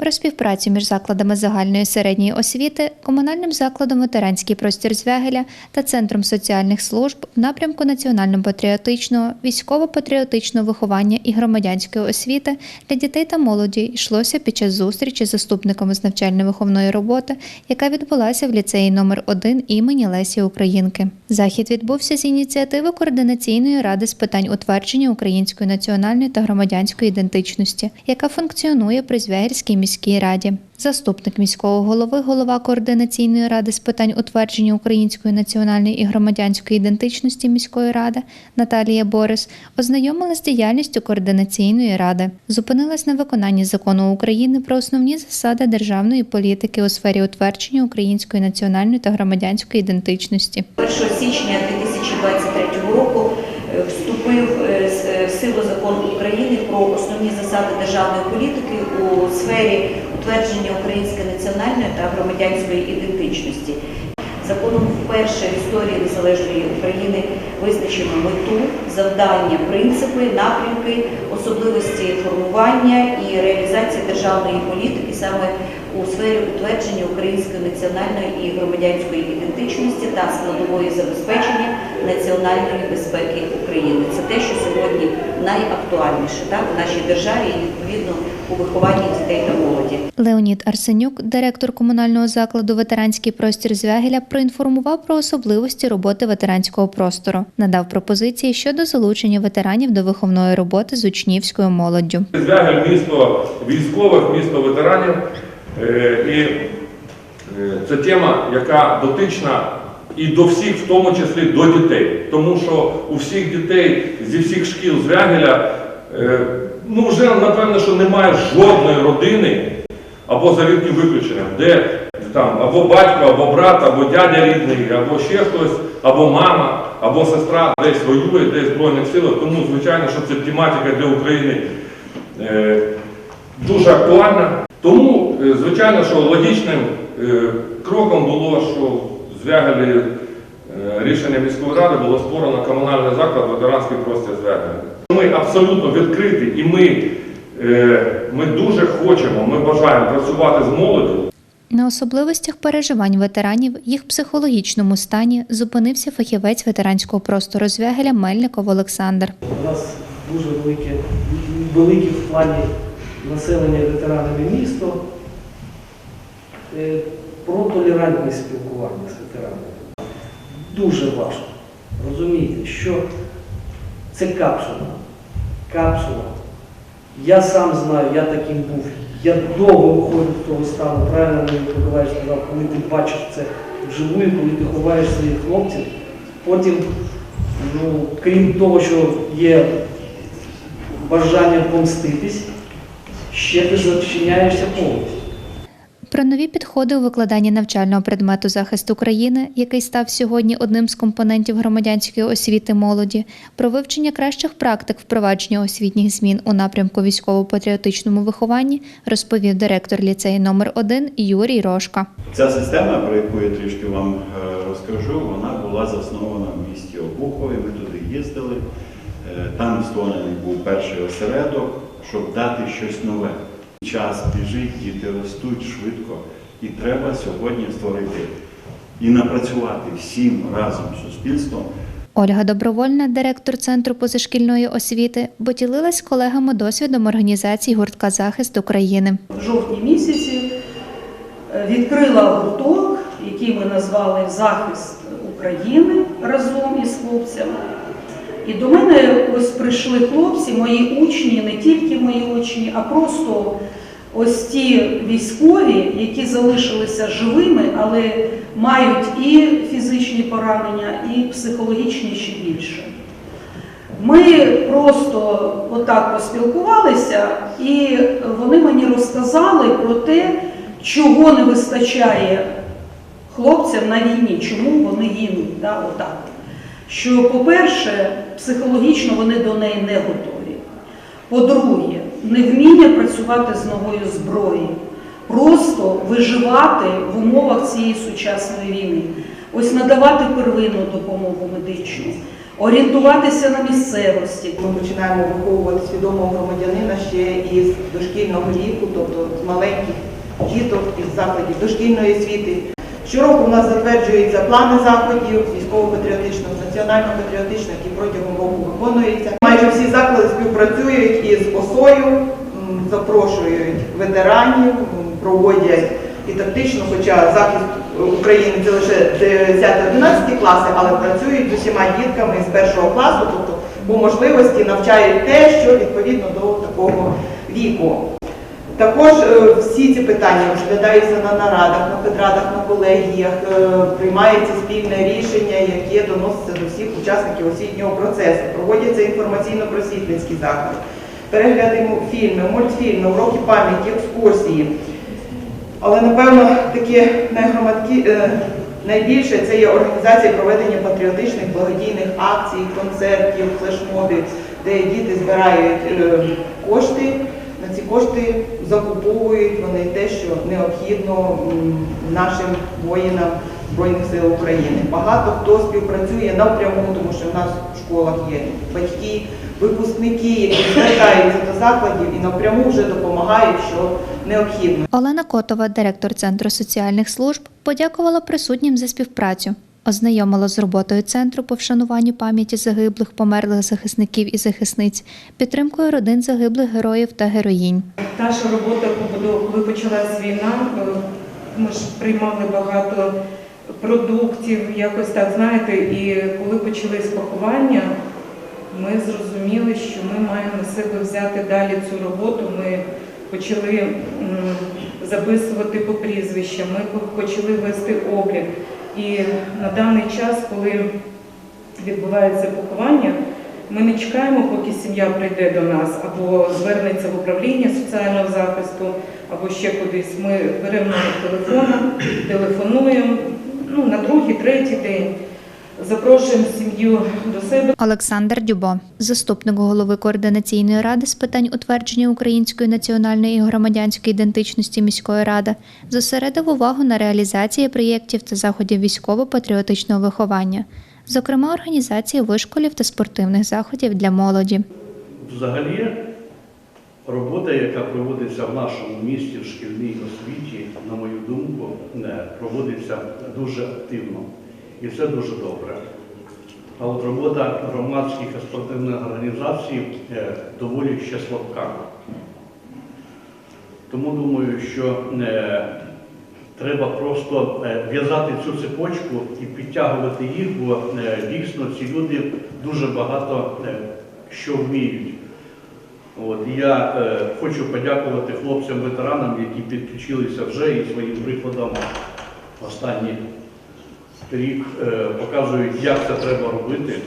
про співпрацю між закладами загальної середньої освіти, комунальним закладом ветеранський простір Звягеля та Центром соціальних служб в напрямку національно-патріотичного, військово-патріотичного виховання і громадянської освіти для дітей та молоді йшлося під час зустрічі з заступниками з навчально-виховної роботи, яка відбулася в ліцеї номер 1 імені Лесі Українки. Захід відбувся з ініціативи координаційної ради з питань утвердження української національної та громадянської ідентичності, яка функціонує при Звягельській міській раді. Заступник міського голови, голова координаційної ради з питань утвердження української національної і громадянської ідентичності міської ради Наталія Борис ознайомилась з діяльністю координаційної ради, зупинилась на виконанні закону України про основні засади державної політики у сфері утвердження української національної та громадянської ідентичності. 1 січня 2023 року е, вступив е, с- е, в силу закон України про основні засади державної політики у сфері утвердження української національної та громадянської ідентичності. Законом вперше в історії незалежної України визначено мету, завдання, принципи, напрямки, особливості формування і реалізації державної політики саме у сфері утвердження української національної і громадянської ідентичності та складової забезпечення національної безпеки України. Це те, що сьогодні найактуальніше так, в нашій державі і відповідно у вихованні дітей та молоді. Леонід Арсенюк, директор комунального закладу Ветеранський простір Звягеля, проінформував про особливості роботи ветеранського простору, надав пропозиції щодо залучення ветеранів до виховної роботи з учнівською молоддю. Звягель місто військових, місто ветеранів. Е, І е, це тема, яка дотична і до всіх, в тому числі до дітей. Тому що у всіх дітей зі всіх шкіл Звягеля, е, ну вже напевно, що немає жодної родини, або за рідким виключенням, де там або батько, або брат, або дядя рідний, або ще хтось, або мама, або сестра десь воює, десь в Збройних силах. Тому, звичайно, що це тематика для України дуже актуальна. Тому, е, звичайно, що логічним е, кроком було, що в Звягелі рішення міської ради було створено комунальний заклад ветеранський простір Звягеля. Ми абсолютно відкриті і ми, е, ми дуже хочемо, ми бажаємо працювати з молоддю. На особливостях переживань ветеранів, їх психологічному стані зупинився фахівець ветеранського простору Звягеля Мельников Олександр. У нас дуже велике, велике в плані населення ветеранами місто. Е, Про толерантне спілкування з ветеранами. Дуже важко розуміти, що це капсула. Капсула. Я сам знаю, я таким був. Я довго виходив з того стану, правильно мені Миколаївич сказав, коли ти бачиш це вживу, коли ти ховаєш своїх хлопців, потім Ну, крім того, що є бажання помститись, ще ти зачиняєшся повністю. Про нові підходи у викладанні навчального предмету захист України, який став сьогодні одним з компонентів громадянської освіти молоді, про вивчення кращих практик впровадження освітніх змін у напрямку військово-патріотичному вихованні, розповів директор ліцею номер 1 Юрій Рошка. Ця система, про яку я трішки вам е, розкажу, вона була заснована в місті Обухові. Ми туди їздили. Е, Там створений був перший осередок, щоб дати щось нове. Час біжить, діти ростуть швидко, і треба сьогодні створити і напрацювати всім разом з суспільством Ольга Добровольна, директор Центру позашкільної освіти, поділилась з колегами досвідом організації гуртка захист України. в жовтні місяці е, відкрила гурток, який ми назвали Захист України разом із хлопцями. І до мене ось прийшли хлопці, мої учні, не тільки мої а просто ось ті військові, які залишилися живими, але мають і фізичні поранення, і психологічні ще більше. Ми просто отак поспілкувалися, і вони мені розказали про те, чого не вистачає хлопцям на війні, чому вони гинуть. Да, отак. Що, по-перше, психологічно вони до неї не готові. По-друге, невміння працювати з новою зброєю, просто виживати в умовах цієї сучасної війни, ось надавати первинну допомогу медичну. орієнтуватися на місцевості. Ми починаємо виховувати свідомого громадянина ще із дошкільного віку, тобто з маленьких діток із закладів дошкільної освіти. Щороку у нас затверджуються плани заходів військово-патріотичних, національно-патріотичних, які протягом року виконуються. Майже всі заклади співпрацюють із ОСОю, запрошують ветеранів, проводять і тактично, хоча захист України це лише 10-11 класи, але працюють з усіма дітками з першого класу, тобто по можливості навчають те, що відповідно до такого віку. Також е, всі ці питання розглядаються на нарадах, на педрадах, на колегіях, е, приймається спільне рішення, яке доноситься до всіх учасників освітнього процесу. Проводяться інформаційно-просвітницькі заходи, перегляди фільми, мультфільми, уроки пам'яті, екскурсії. Але напевно таке найбільше це є організація проведення патріотичних благодійних акцій, концертів, флешмобів, де діти збирають е, кошти. На ці кошти закуповують вони те, що необхідно нашим воїнам Збройних сил України. Багато хто співпрацює напряму, тому що в нас в школах є батьки, випускники, які звертаються до закладів і напряму вже допомагають, що необхідно. Олена Котова, директор Центру соціальних служб, подякувала присутнім за співпрацю. Ознайомила з роботою центру по вшануванню пам'яті загиблих, померлих захисників і захисниць, підтримкою родин загиблих героїв та героїнь. Наша робота коли почалась війна, е, ми ж приймали багато продуктів, якось так, знаєте, і коли почались поховання, ми зрозуміли, що ми маємо на себе взяти далі цю роботу. Ми почали записувати по прізвищам, ми почали вести облік. І на даний час, коли відбувається поховання, ми не чекаємо, поки сім'я прийде до нас або звернеться в управління соціального захисту, або ще кудись. Ми беремо телефон, телефонуємо ну, на другий, третій день, запрошуємо сім'ю до себе. Олександр Дюбо, заступник голови координаційної ради з питань утвердження української національної і громадянської ідентичності міської ради, зосередив увагу на реалізації проєктів та заходів військово-патріотичного виховання, зокрема організації вишколів та спортивних заходів для молоді. Взагалі, робота, яка проводиться в нашому місті в шкільній освіті, на мою думку, не проводиться дуже активно. І це дуже добре. А от робота громадських і спортивних організацій е, доволі ще слабка. Тому думаю, що е, треба просто е, в'язати цю цепочку і підтягувати їх, бо дійсно ці люди дуже багато що вміють. От, я хочу подякувати хлопцям-ветеранам, які підключилися вже і своїм прикладом останній рік е, показують, як це треба робити.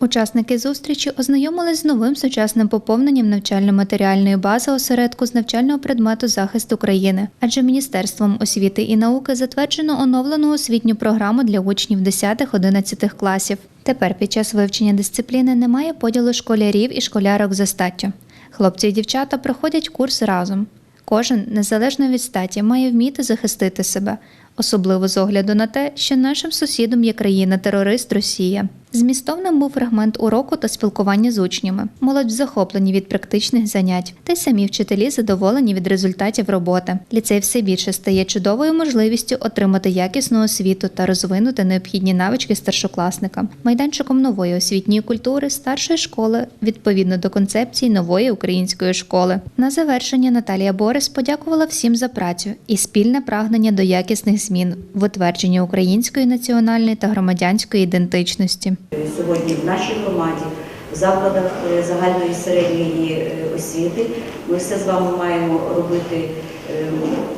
Учасники зустрічі ознайомились з новим сучасним поповненням навчально-матеріальної бази осередку з навчального предмету захист України, адже Міністерством освіти і науки затверджено оновлену освітню програму для учнів 10-11 класів. Тепер під час вивчення дисципліни немає поділу школярів і школярок за статтю. Хлопці і дівчата проходять курс разом. Кожен, незалежно від статі, має вміти захистити себе, особливо з огляду на те, що нашим сусідом є країна-терорист Росія. Змістовним був фрагмент уроку та спілкування з учнями. Молодь захоплені від практичних занять, та й самі вчителі задоволені від результатів роботи. Ліцей все більше стає чудовою можливістю отримати якісну освіту та розвинути необхідні навички старшокласникам, майданчиком нової освітньої культури старшої школи відповідно до концепції нової української школи. На завершення Наталія Борис подякувала всім за працю і спільне прагнення до якісних змін в утвердженні української національної та громадянської ідентичності. Сьогодні в нашій громаді, в закладах е, загальної середньої е, освіти, ми все з вами маємо робити е,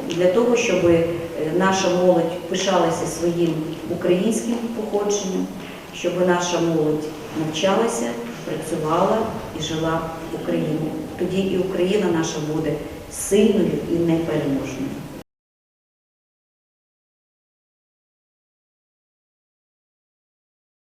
для того, щоб наша молодь пишалася своїм українським походженням, щоб наша молодь навчалася, працювала і жила в Україні. Тоді і Україна наша буде сильною і непереможною.